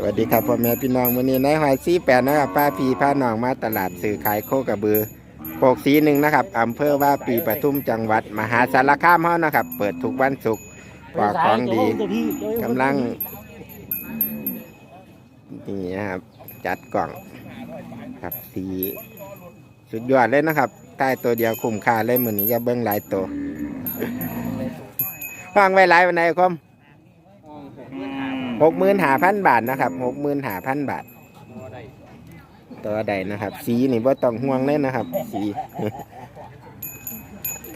สวัสดีครับพ่อแม่พี่น้องวันนี้นายหอยซีแปดนะครับป้าพีพาน้องมาตลาดสื่อขายโคกระบือโคกสีหนึ่งนะครับอำเภอว่าปีปทุมจังหวัด มหาสารคามเฮานะครับ เปิดทุกวันศุกร์กว่าของดีกำลังนี่นะครับจัดกล่องครับสีสุดยอดเลยนะครับใต้ตัวเดียวคุ้มค่าเลยมือนี้ก็เบิ้งหลายตัวฟังไว้หลายวันไหนคม หกหมื่นหาพันบาทนะครับหกหมื่นหาพันบาทตัวใดนะครับ สีนี่ว่าต้องห่วงเลยนะครับ สี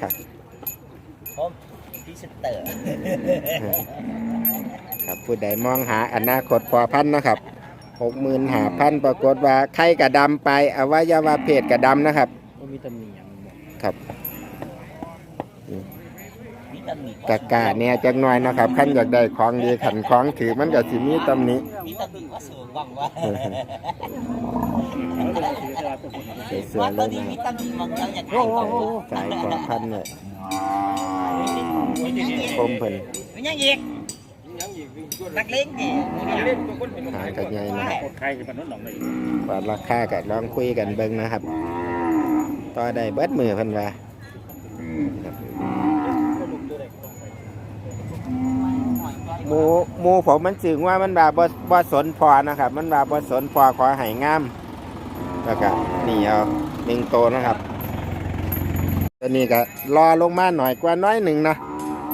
ครับพิเศษเตอร์ครับผู้ใดมองหาอนาคตพอพันนะครับหกหมื่นหาพันปรากฏว่าไข่กระดำไปอวัยวะเพศกระดำนะครับก็มีตำหนิอย่างบอกครับมี ตำหนิกะกาเนี่ยจักหน่อยนะครับขั้นอยากได้ของดีขันของถือมันก็สิมีตำหนิมีตำหนิว่าสูงบ้างว่าเสือว่าๆเลตัวยนี้นะมีครับตำหนิบางอย่างอย่างไรสายพอพันเนี่ยคมเพิ่นไม่ยังอีกนักเล่นดิหากันใหญ่นะครับใครจะเป็นน้องหน่อยว่าราคาก็ลองคุยกันเบิ่งนะครับ ต่อได้เบิดมือเพิ่นว่าครับห มูหมูผมมันจึงว่ามันว่าบ่บ่สนพอนะครับ มันว่าบ่สนพอขอให้งามแล้วก็นี่เอาหนึ่งโตวนะครับตัวนี้ก็รอลงมาหน่อยกว่าน้อยหนึ่งนะ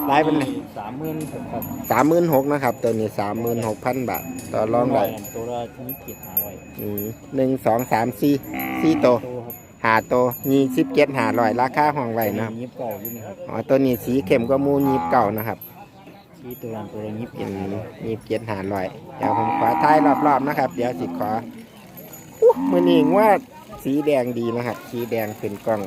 หลายเป็นสามหมื่นผมครับสามหมื่นหกนะครับ ตัวนี้สามหมื่นหกพันบาทต่อรองได้ตัวละนี้เกียรติหาร้อยอืมหนึ่งสองสามสี่สี่โตวโตครับหาโตวยี่สิบเจ็ดหาร้อยราคาห้องไว้นะครับยิบเก่าอยู่นี่ครับอ๋อตัวนี้สีเข้มกว่าหมูยีบเก่านะครับ ที่ตัวนั้นตัวละยิบเป็เกียนรติหาร้อยยีบเจ็ดหาร้อยเดี๋ยวผมขอท้ายรอบๆนะครับ เดี๋ยวสิขออู้มือนี้ว่าสีแดงดีนะครับ สีแดงขึ้นกล้อง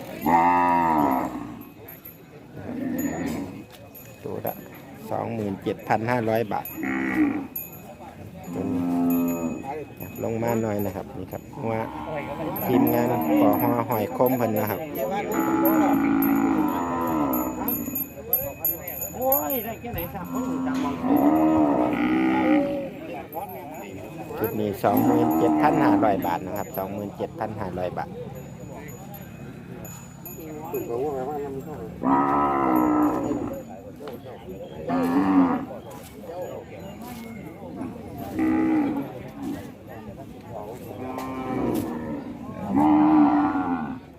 ตัวละสองหมื่นเจ็ดพันห้าร้อยบาทตัวนี้ลงมาหน่อยนะครับนี่ครับว่าทีมงานปอหอหอยคมเพิ่นนะครับโอ้ยได้แค่ไหนครับผมจำมองจุดนี้สองหมื่นเจ็ดพันห้าร้อยบาทนะครับสองหมื่นเจ็ดพันห้าร้อยบาท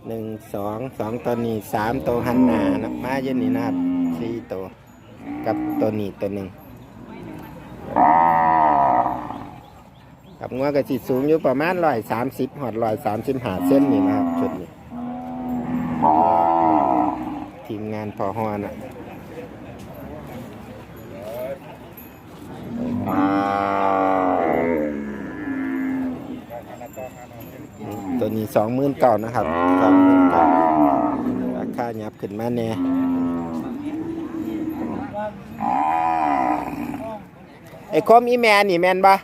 หนึ่งสองสองตัวนี้สามตัวหันหนานะมาเย็นนี่นะครับสี่ตัว กับตัวนี้ตัวหนึ่งกับงัวกระสิสูงอยู่ประมาณร้อยสามสิบหอดร้อยสามสิบหาเส้นนี่นะครับชุดนี้ทีมงานพอฮอนะตัวนี้สองหมื่นเก่านะครับสองหมื่นเก่าราคาหยับขึ้นมาแน่ ไอ้คมอีแมนนี่แมนปะ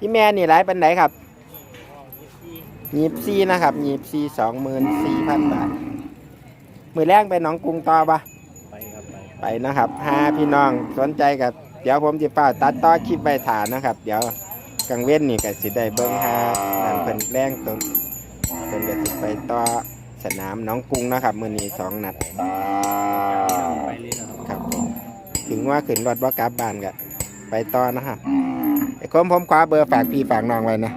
อีแมนนี่หลายปันไหนครับหยีบซีนะครับหยีบซีสองหมื่นสี่พันบาท มือแรกไปหนองกรุงต่อปะไปครับไปไปนะครับห้าพี่น้องสนใจกับเดี๋ยวผมจะเป้าตัดต่อคลิปใบถานนะครับ เดี๋ยวกลางเว้นนี่ก็สิได้เบิ้งหานั่นเพิ่นแรงตนเพิ่นก็สิไปต่อสนามน้องกรุงนะครับ มือนี้สองนัดไปเลยนะครับ งว่าขึ้นรถบ่กลับบ้านก็ไปต่อนะครับไอ้คมผมขอเบอร์ฝากพี่ฝากน้องไว้นะ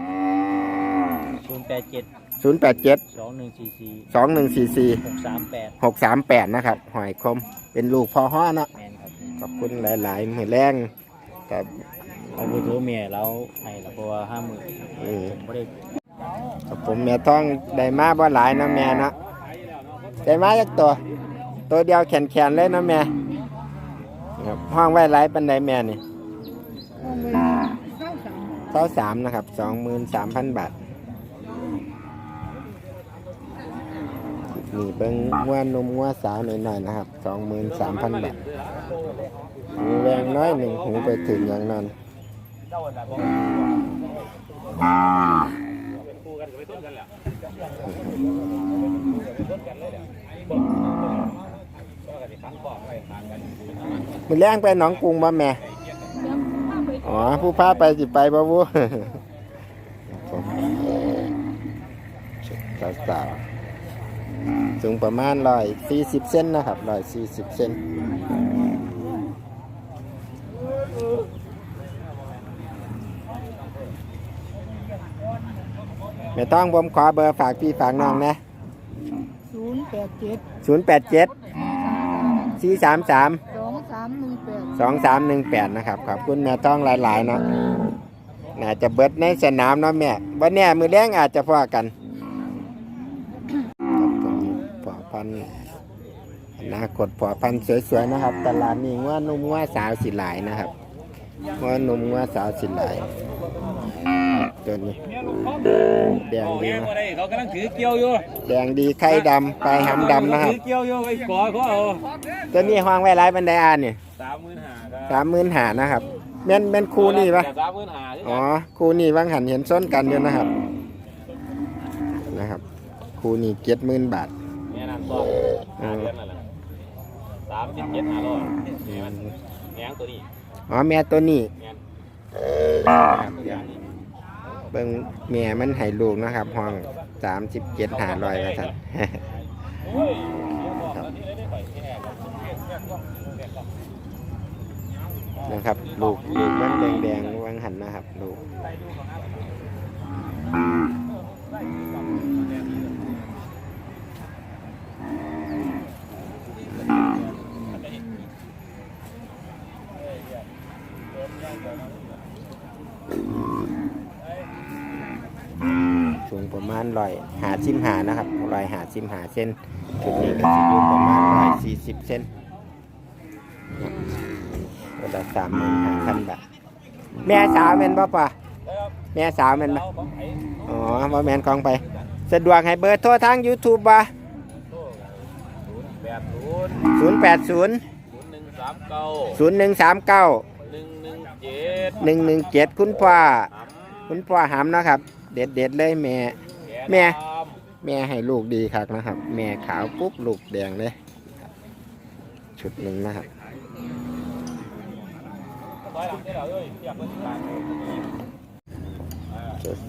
ศูนย์แปดเจ็ด087สองหนึ่งสี่สี่2144หกสามแปด638นะครับหอยคมเป็นลูกพ่อฮ้อเนาะแมนครับขอบคุณหลายๆมือแรงกับเราไปถือเมียแล้วให้เราเพราะว่าห้าหมื่นเออผมไม่ได้กับผมแม่ท้องได้มาบ่หลายนะแม่เนาะได้มาจักตัว ตัวเดียวแขนแขนๆเลยนะแม่ ครับห้องไว้หลายปันไดแม่นี่เท่าสามนะครับสองหมื่นสามพันบาทนี่เบิ้งงัวนมงัวสาวหน่อยๆนะครับสองหมื่นสามพันบาทหูแวงน้อยหนึ่งหูไปถึงอย่างนั้น มันแรงไปหนองกรุงบ่แม่ อ๋อ ผู้พาไปสิไปบ่บูสาวสูงประมาณร้อยสี่สิบเซนนะครับร้อยสี่สิบเซนไม่ต้องผมขอเบอร์ฝากพี่ฝากน้องนะศูนย์แปดเจ็ดศูนย์แปดเจ็ด สี่สามสามสองสามหนึ่งแปดสองสามหนึ่งแปดนะครับขอบคุณแม่ต้องหลายๆเนาะน่าจะเบิดในสนามเนาะแม่วันนี้มือแรงอาจจะพอกันครับตรงนี้พอพันธุ์อนาคตพอพันธุ์สวยๆนะครับ ตลาดนี้ว่านุ่มว่าสาวสิหลายนะครับว่านุ่มว่าสาวสิหลาย ตัวนี้แดงดีนะเขากำลังถือเกี่ยวอยู่แดงดีไข่ดำปลายหำดำนะครับถือเกี่ยวอยู่ไอ้กอเขาเอาตัวนี้ห้องไว้ร้ายบันไดอ่านเนี่ยสามหมื่นห้าครับสามหมื่นหานะครับแม่นแม่นครูนี่ปะสามหมื่นห้าอ๋อครูนี่ว่างหันเห็นส้นกันอยู่นะครับ นะครับครูนี่เจ็ดหมื่นบาทเนี่ยนั่นต่อห้าเดือนนั่นแหละสามสิบเจ็ดห้าร้อยเนี่ยมันแง้งตัวนี้อ๋อแม่ตัวนี้แง้งครับ เมียวเบิ่งแม่มันให้ลูกนะครับ ห้องสามสิบเจ็ดหาลอยว่าท่านนะครับ ลูกลูกมันแดงๆวางหันนะครับ ลูก สูงประมา ณร้อยหาชิมหานะครับร้อยหาชิมหาเส้นจุดนี้ก็จะอยู่ประมาณร้อยสี่สิบเส้นก็ได้สามหมื่นห้าพันบาทแม่สาวเป็นบ่ปะแม่สาวเป็นบ่อ๋อว่าแมนกองไป สะดวกให้เบอร์โทรทาง YouTube บ่ศูนย์แปดศูนย์ศูนย์หนึ่งสามเก้าศูนย์หนึ่งสามเก้าหนึ่งหนึ่งเจ็ดหนึ่งหนึ่งเจ็ดคุณพ่อสาคุณพ่อหำนะครับ เด็ดเด็ดๆเลยแม่ แม่ แม่ให้ลูกดีครับนะครับ แม่ขาวปุ๊บลูกแดงเลยครับชุดหนึ่งนะครับ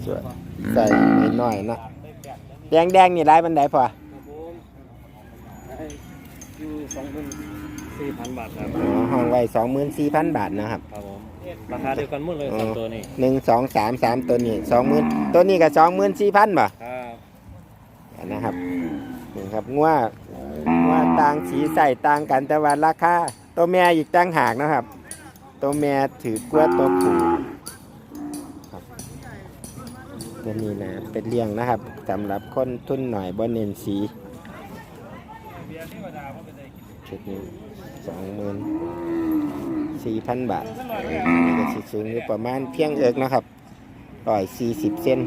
สวยๆใส่น้อยๆนะแดงแดงๆนี่ไรบันไดพออยู่สองหมื่นสี่พันบาทครับอ๋อห้องไว้สองหมื่นสี่พันบาทนะครับครับผม ราคาเดียวกันหมดเลยสามตัวนี้หนึ่งสองสามสามตัวนี้สองหมื่นตัวนี้ก็สองหมื่นสี่พันบ่ครับนะครับนี่ครับงัวงัวต่างสีใส่ต่างกันแต่ว่าราคาตัวแม่อีกต่างหากนะครับ ตัวแม่ถือกว่าตัวผู้ครับตัวนี้นะเป็นเลี้ยงนะครับสำหรับคนทุนหน่อยบ่เน้นสีชุดนี้สองหมื่น สี่พันบาทนี่ก็สิสูงอยู่ประมาณเพียงเอิกนะครับร้อยสี่สิบเซน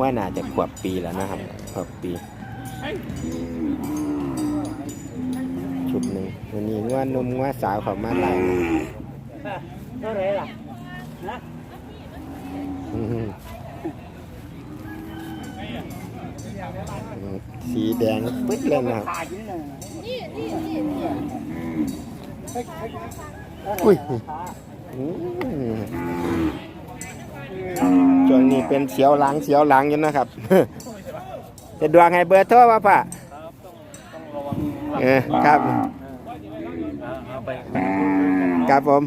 ว่าน่าจะขวบปีแล้วนะครับขวบปี ชุดหนึ่งวันนี้ว่าหนุ่มว่าสาวเขามาหลายเท่าไรล่ะอืมสีแดงปึ๊ดเลยนะครับ อยู่นี่นะอุ้ยอืมช่วงนี้เป็นเสียวหลังเสียวหลังอยู่นะครับจะดวงให้เบอร์โทรมาป่ะเออครับเอาไปครับผม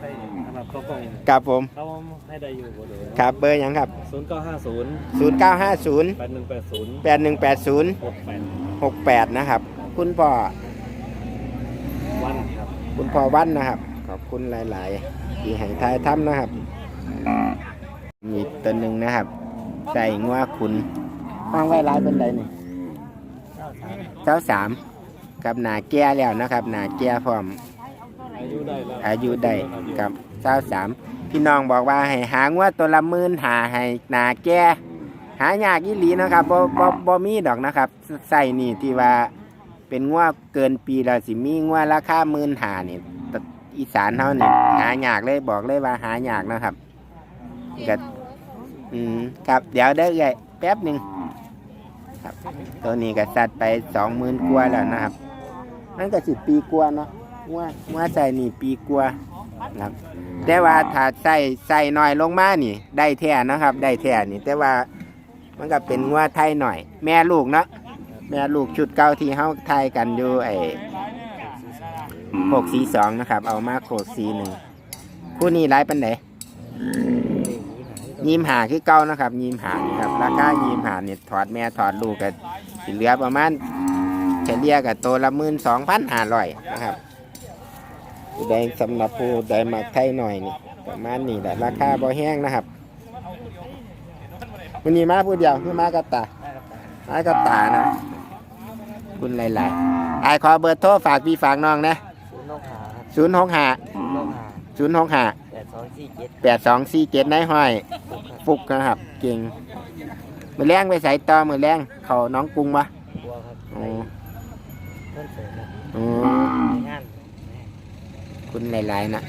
ให้สำหรับเขากล้องครับผมเขาให้ได้อยู่บ่เลยครับเบอร์หยังครับศูนย์เก้าห้าศูนย์0950แปดหนึ่งแปดศูนย์8180หกแปด68 นะครับ คุณพ่อวัน ครับคุณพ่อวันนะครับ ขอบคุณหลาย ๆ ที่ให้ทายถ้ำนะครับ มีตัวหนึ่งนะครับใส่งัวคุณห้องไว้ร้ายเป็นไดนี่เจ้าสามกับหนาแก่แล้วนะครับ หนาแก่พร้อม อายุได้แล้วอายุได้กับเจ้าสามพี่น้องบอกว่าให้หางว่าตัวละหมื่นหาให้หนาแก่หายากอีหลีนะครับบ่บ่บ่มีดอกนะครับใส่นี่ที่ว่า เป็นงัวเกินปีแล้วสิมีงัวราคาหมื่นหานี่อีสานเท่านี่หายากเลยบอกเลยว่าหายากนะครับก็อืมครับเดี๋ยวเด้เลยแป๊บหนึ่งครับ ตัวนี้ก็สัตว์ไปสองหมื่นกว่าแล้วนะครับนั่นก็สิปีกว่าเนาะงัวงัวใส่นี่ปีกว่าครับ แต่ว่าถ้าใส่ใส่หน้อยลงมานี่ ได้แท้นะครับ ได้แท้นี่ แต่ว่ามันก็เป็นงัวไทยหน่อย แม่ลูกเนาะ แม่ลูกชุดเก่าที่เฮาไทยกันอยู่ไอ้โคกสีสองนะครับ เอามาโคกสีหนึ่งคู่นี้ไรปันไหนยีมหาคือเก่านะครับยีมหานี่ครับราคายีมหาเนี่ยถอดแม่ถอดลูกกันเหลือประมาณเฉลี่ยกับตัวละหมื่นสองพันห้าร้อยนะครับผู้สำหรับผู้ใดมักไทยหน่อยนี่ประมาณนี้แหละราคาบ่แห้งนะครับวันนี้มาผู้เดียวคือมากับตามากับตานะ คุณหลายๆไอายขอเบอร์โทรฝากพี่ฝากน้องนะศูนย์นกหาครับศูนย์หกห้านกหาศูนย์หกห้าแปดสองสี่เจ็ดแปดสองสี่เจ็ดนายห้อย ฟุกนะครับเก่งมือแรงไปใส่ต่อมือแรงเขาน้องกรุงวะตัวครับอ๋อเพิ่นเสริมครับอ๋อ งาน คุณหลายๆนะ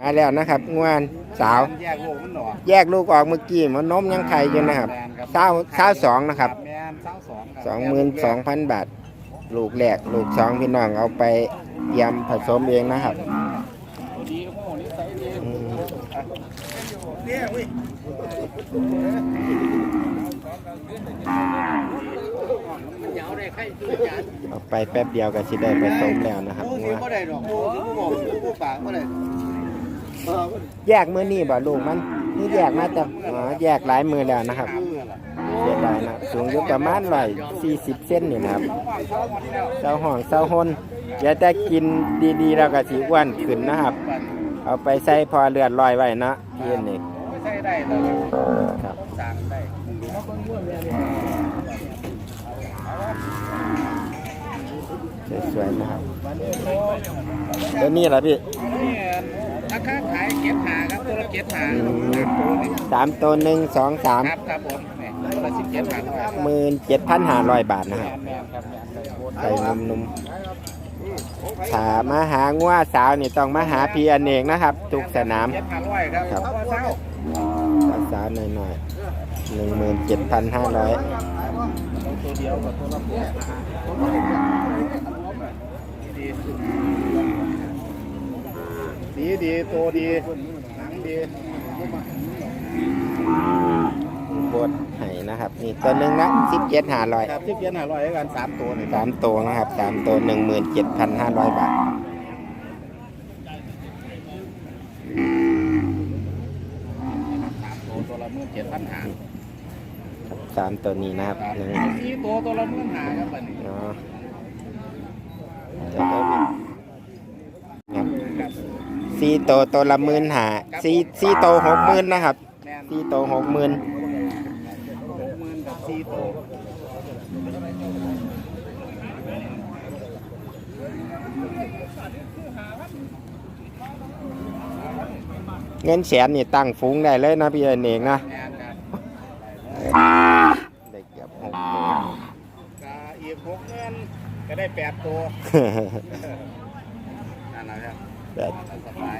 มาแล้วนะครับงวนสาว แยกลูกมันหนอแยกลูกออกเมื่อกี้มันนมยังไข่อยู่นะครับเศร้าเศร้าสองนะครับแม่นเศร้าสองสองหมื่นสองพันบาท ลูกแรกลูกสองพี่น้องเอาไปยำผสมเองนะครับอืมเอาไปแป๊บเดียวก็สิได้ผสมแล้วนะครับผู้ที่งัว บ่ได้ดอกผู้ที่ผู้บอกผู้ปากบ่ได้ แยกมือนี่บ่ลูกมันนี่แยกมาแต่อ๋อแยกหลายมือแล้วนะครับเสียดายนะสูงอยู่ประมาณร้อยสี่สิบเซนนี่นะครับเสาห้องเสาหนเดี๋ยวแต่กินดีๆแล้วก็สิอ้วนขึ้นนะครับ เอาไปใส่พอเลือดลอยไว้นะเพี่นี่ไม่ใช่ได้แต่ครับสั่งได้สวยๆนะครับตัวนี้เหรพี่ ราคาขายเก็บหาครับตัวละเก็บหาอืมสามตัวหนึ่งสองสามครับครับผมนี่ตัวละสิบเก็บหาครับหมื่นเจ็ดพันห้าร้อยบาทนะครับแม่นครับแม่นครับใส่นุ่มๆถ้ามาหางัวสาวนี่ต้องมาหาพี่อเนกนะครับ ทุกสนาม เก็บหาร้อยครับครับเพาะว่าเศร้ารักษาหน่อยๆหนึ่งหมื่นเจ็ดพันห้าร้อยตัวเดียวกับตัวละเก็บหา ดีดีตัวดีหนังดีบดให้นะครับ นี่ตัวหนึ่งนะสิบเจ็ดห้าร้อยครับที่เก็บหาร้อยให้กันสามตัวนี่สามตัวนะครับสามตัวหนึ่งหมื่นเจ็ดพันห้าร้อยบาทตัวตัวละหมื่นเจ็ดพันหาครับสามตัวนี้นะครับหนึ่งสี่ตัวตัวละหมื่นหาครับอันนี้อ๋อจะได้เป็นครับ สี่ตัวตัวละหมื่นหาสี่สี่ตัวหกหมื่นนะครับแม่นสี่ตัวหกหมื่นหกหมื่นกับสี่ตัวเงินแสนนี่ตั้งฟุ้งได้เลยนะพี่อเนกนะแม่นครับได้เกือบหกตัวก็อีกหกเงินก็ได้แปดตัวนั่นแหละครับแบบ สบ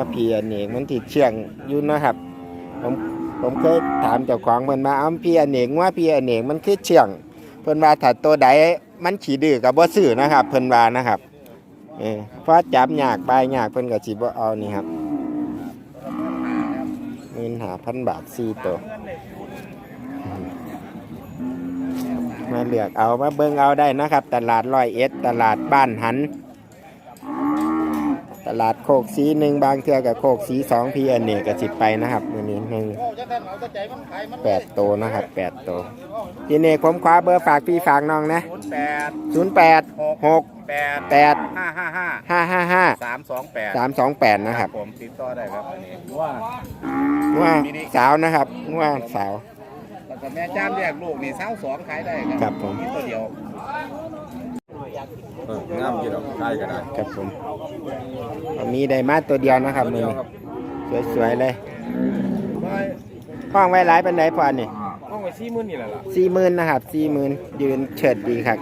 าเพี่อเนกมันติดเชื่องอยู่นะครับ ผมผมเคยถามเจ้าของเพิ่นมาอ้ำเพี่อเนกว่าเพี่อเนกมันคือเชื่องเพิ่นว่าถ้าตัวใดมันขี้ดื้อก็บ่ซื้อนะครับ เพิ่นว่านะครับเออเพราะจับยากบายยากเพิ่นก็สิบ่เอานี่ครับ หาพันบาทสี่ตัวอืมมาเลือกเอามาเบิ่งเอาได้นะครับ ตลาดร้อยเอ็ดตลาดบ้านหัน ตลาดโคกสีหนึ่งบางเทือกับโคกสีสองพี่อันนี้ก็สิไปนะครับวันนี้หนึ่งโอ้จะท่านเอาแต่ใจมันขายมันแปดโตวนะครับแปดโตวพี่เนกผมคว้าเบอร์ฝากพี่ฝากน้องนะศูนย์แปดศูนย์แปดหกแปดแปดห้าห้าห้าห้าห้าห้าสามสองแปดสามสองแปดนะครับผมติดต่อได้ครับอันนี้ว่าว่าสาวนะครับว่าสาวแล้วก็แม่จ้ามเรียกลูกนี่เศร้าสองขายได้ครัครับผมตัวเดียว งามกี่ดอกได้ก็ได้ครับผม มีได้มาตัวเดียวนะครับมือนี้สวยๆเลยห้องไว้หลายเป็นไหนพอนี่ห้องไว้สี่หมื่นนี่แหละล่ะสี่หมื่นนะครับสี่หมื่นยืนเฉิดดีครับ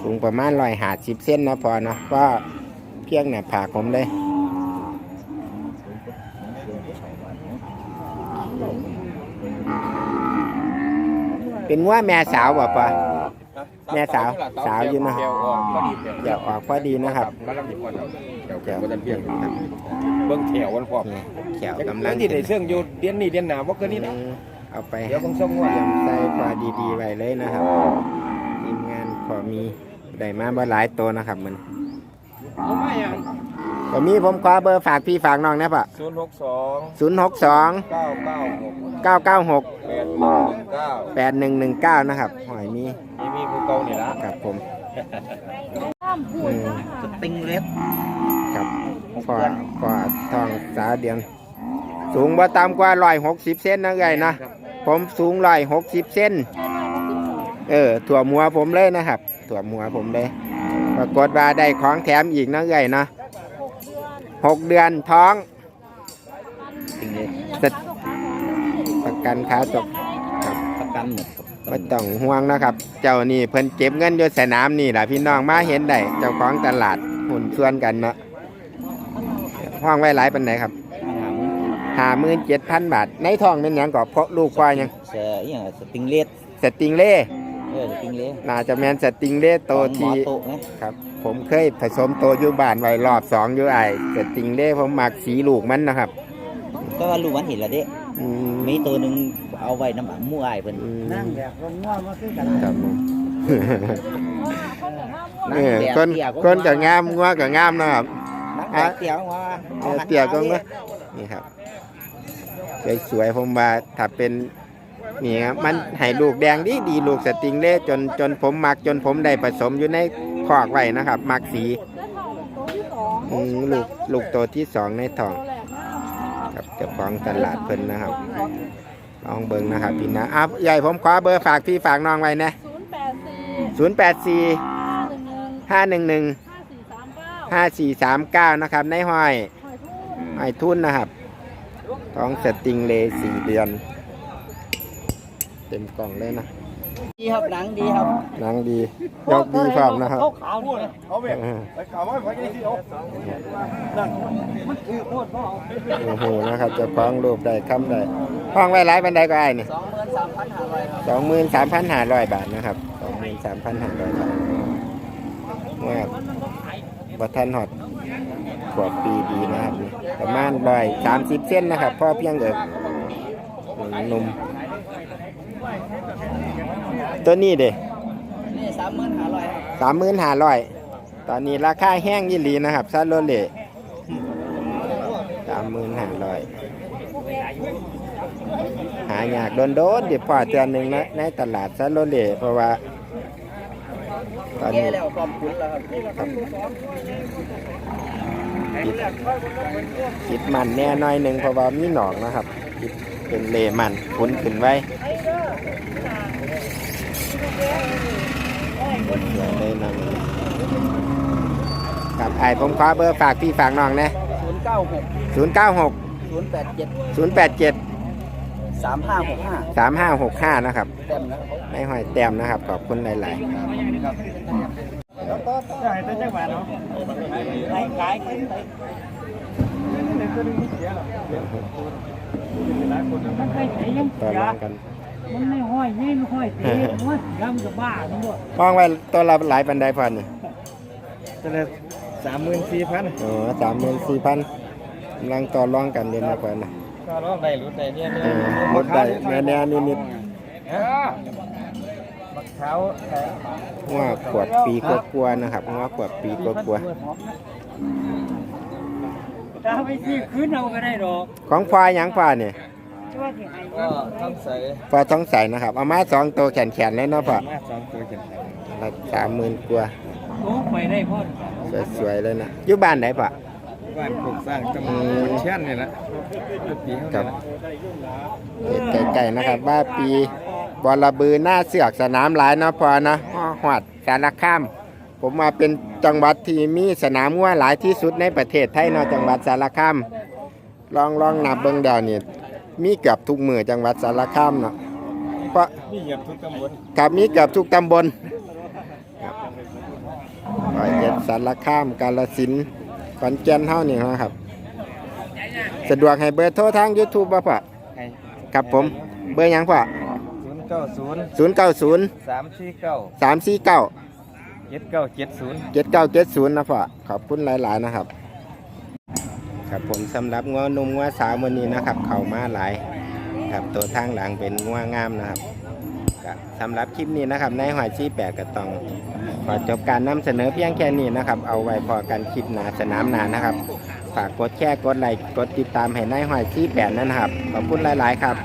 สูงประมาณร้อยหาสิบเส้นนะพอเนาะก็เพียงหน้าผากผมเลย เป็นว่าแม่สาวบ่ปะแม่สาวสาวอยู่นะแก้วออกพอดีเพียงเดี๋ยวออกพอดีนะครับกำลังติดวันแก้วเดี๋ยวบ่ทันเพียงเบิ่งแถววันพร้อมนี่แขวกำกำลัลังงที่ได้เสื่องอยู่เดือนนี้เดือนหน้าบ่เกินนี้นะอืมเอาไปเดี๋ยวผมส่งว่าเตรียมใส่พอดีๆไว้เลยนะครับทีมงานพอมีได้มาบ่หลายตัวนะครับมันเอามาอย่า งก็มีผมขอเบอร์ฝากพี่ฝากน้องนะปะ062ศูนย์หกสอง996เก้าเก้าหก819แปดหนึ่งหนึ่งเก้านะครับหอยมีมีมีคือเก่านี่ล่ะครับผมข้ามพูดอืมสติงเล็บครับพอพอทองสาวเดียน สูงบ่ต่ำกว่าร้อยหกสิบเซนนะไงนะผมสูงร้อยหกสิบเซนเออถั่วมัวผมเลยนะครับ ถั่วมัวผมเลยปรากฏว่าได้ของแถมอีกนะไงนะ หกเดือนท้องติงเล็บสตประกันขาตกประกันหมดครับไม่ต้องห่วงนะครับ เจ้านี่เพิ่นเก็บเงินอยู่สนามนี่แหละพี่น้องมาเห็นได้เจ้าของตลาดหุ่นส่วนกันเนาะห้องไว้หลายปันไหนครับห้าหมื่นเจ็ดพันบาท ในท้องเป็นหยังก็เพราะลูกควายหยังเสืออหย่างสติงเล็บสติงเล่เออสติงเล็บน่าจะแมนสติงเล่โตของหมทีอโตะไงครับ ผมเคยผสมโตอยู่บ้านไว้รอบสองอยู่ไอ้สติงเล่ผมมักสีลูกมันนะครับ ก็ว่าลูกมันเห็นแล้วเด้อืมมีตัวหนึ่งเอาไว้น้ำบังมู่อายเพิ่นอืมนั่งแดกลงว่ามาคือกันครับผมนั่เองอแดดคนเตี้ยคนก็งามงัวก็งามนะครับ นั่งแดดเตี้ยว่าเออเตี่ยก็มานี่ครับสวยๆผมว่าถ้าเป็นนี่ครับมันให้ลูกแดงดีดีลูกสติงเล่จนจนผมมักจนผมได้ผสมอยู่ใน คอกไว้นะครับ มักสีอืมลูกลูกโตวที่สองในท้องครับเจ้าของตลาดเพิ่นนะครับลองเบิ่งนะครับพี่นะอะใหญ่ผมขอเบอร์ฝากพี่ฝากน้องไว้นะศูนย์แปดสี่ศูนย์แปดสี่ห้าหนึ่งหนึ่งห้าหนึ่งหนึ่งห้าสี่สามเก้าห้าสี่สามเก้านะครับในห้อยหอยทุ่งไอทุนนะครับท้องสติงเลย์สี่เดือน เต็มกล่องเลยนะ ดีครับหนังดีครับหนังดียกดีพร้อมนะครับขาวๆนี่เอาไปเออไปข่าวมาไว้ที่เอาโอ้โหนะครับเจะคล้าของรูปได้คำได้ห้องไว้หลายบันไดก็ไอ้นี่สองหมื่นสามพันห้าร้อยครับสองหมื่นสามพันห้าร้อยบาทนะครับสองหมื่นสามพันห้าร้อยบาทว่าบัทันหอดขวบปีดีนะครับนี่ประมาณร้อยสามสิบเส้นนะครับพ่อเพียงเอิบหนุ่ม ตัวนี้เด้นี่สามหมื่นห้าร้อยครับสามหมื่นห้าร้อยตอนนี้ราคาแห้งยี่หลีนะครับซาโลเล่สามหมื่นห้าร้อยหายากโดนโดนๆเดี๋ยวพอเตือนหนึ่งนะในตลาดซาโลเล่เพราะว่าตอนแย่นี้แล้วความคุ้นแล้วครับคิดมันแน่น้อยหนึ่งเพราะว่ามีหนอกนะครับคิดเป็นเลมันคุ้นขึ้นไว้เดี๋ยว ได้นำกับไอ้ผมขอเบอร์ฝากพี่ฝากน้องนะศูนย์เก้าหกศูนย์เก้าหกศูนย์แปดเจ็ดศูนย์แปดเจ็ดสามห้าหกห้าสามห้าหกห้านะครับเต็มนะครับในหอยแต้มนะครับ ขอบคุณหลายๆใช่แต่จังหวะเนาะขายขายขึ้นไปต่อรองกัน มันไม่ห้อยนี่ไม่ห้อยเตะมันยำกับบ้าทั้งหมดห้องไว้ตัวละหลายปันไดพันนี่จะเลยสามหมื่นสี่พันอ๋อสามหมื่นสี่พันกำลังต่อรองกันเดือนละพันนะก็ร้องได้รู้ได้เนี่ยเออหมดได้แน่แน่นิดนิดบักเท้าๆว่าขวบปีกลัวาๆนะครับว่าขวบปีกลัวถ้าไปที่คืนเอาก็ได้ดอกๆของควายหยังควายเนี่ยว่าที่ให้ ก็ต้องใส่ควายท้องใสนะครับ เอามาสองตัวแขนๆเลยเนาะพ่อมาสองตัวกันละสามหมื่นกว่าโอ้ไปได้พ่อสวยๆเลยนะอยู่บ้านไหนพ่อ บ้านปลูกสร้างตำบลเชียนนี่แหละปีเท่าครันี้บละไก่ๆนะครับว่าปีบอลบือหน้าเสือกสนามหลายเนาะพอเนาะอ้อหวัดสารคาม ผมมาเป็นจังหวัดที่มีสนามวัวหลายที่สุดในประเทศไทยเนาะจังหวัดสารคามลองลองนับเบิ่งเดาวนี่ มีเกือบทุกมือจังหวัดสารคามเนาะเพราะนี่เหยียบทุกตำบลกับมีเกือบทุกตำบลครับร้อยเอ็ดสารคามกาฬสินธุ์ขอนแก่นเฮานี่นะครับสสะดวกให้เบอร์โทรทาง YouTube บ่พ่อให้ครับผมเบอร์หยังพ่อศูนย์เก้าศูนย์090สามสี่เก้า349เจ็ดเก้าเจ็ดศูนย์7970นะพ่อขอบคุณหลาย ๆ นะครับ ครับผมสำหรับงัวหนุ่มงัวสาวมื้อนี้นะครับ เข่ามาหลายครับตัวทางหลังเป็นงัวงามนะครับสำหรับคลิปนี้นะครับในหอยชี้แปดก็ต้องขอจบการนำเสนอเพียงแค่นี้นะครับ เอาไว้พอกันคลิปหนาสนามหนานะครับ ฝากกดแชร์กดไลค์กดติดตามให้ในหอยชี้แปดนั่นนะครับขอบคุณหลาย ๆ ครับ